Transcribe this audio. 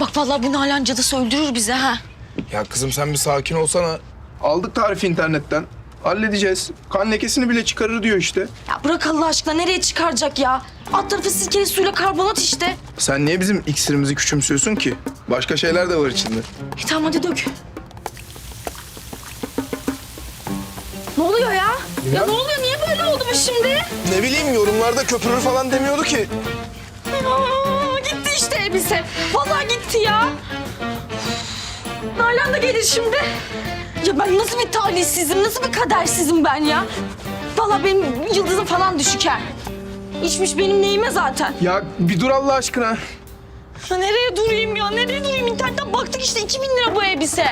Bak vallahi bu Nalan cadısı öldürür bizi ha. Ya kızım sen bir sakin olsana. Aldık tarifi internetten. Halledeceğiz. Kan lekesini bile çıkarır diyor işte. Ya bırak Allah aşkına nereye çıkaracak ya? Alt tarafı sirkeli suyla karbonat işte. Sen niye bizim iksirimizi küçümsüyorsun ki? Başka şeyler de var içinde. E, tamam hadi dök. Ne oluyor ya? Ya ne oluyor? Niye böyle oldu bu şimdi? Ne bileyim yorumlarda köpürür falan demiyordu ki. Aa, elbise. Vallahi gitti ya. Nalan da gelir şimdi. Ya ben nasıl bir talihsizim, nasıl bir kadersizim ben ya? Vallahi benim yıldızım falan düşük ha. İçmiş benim neyime zaten. Ya bir dur Allah aşkına. Ya nereye durayım ya? Nereye durayım? İnternetten baktık işte 2000 lira bu elbise.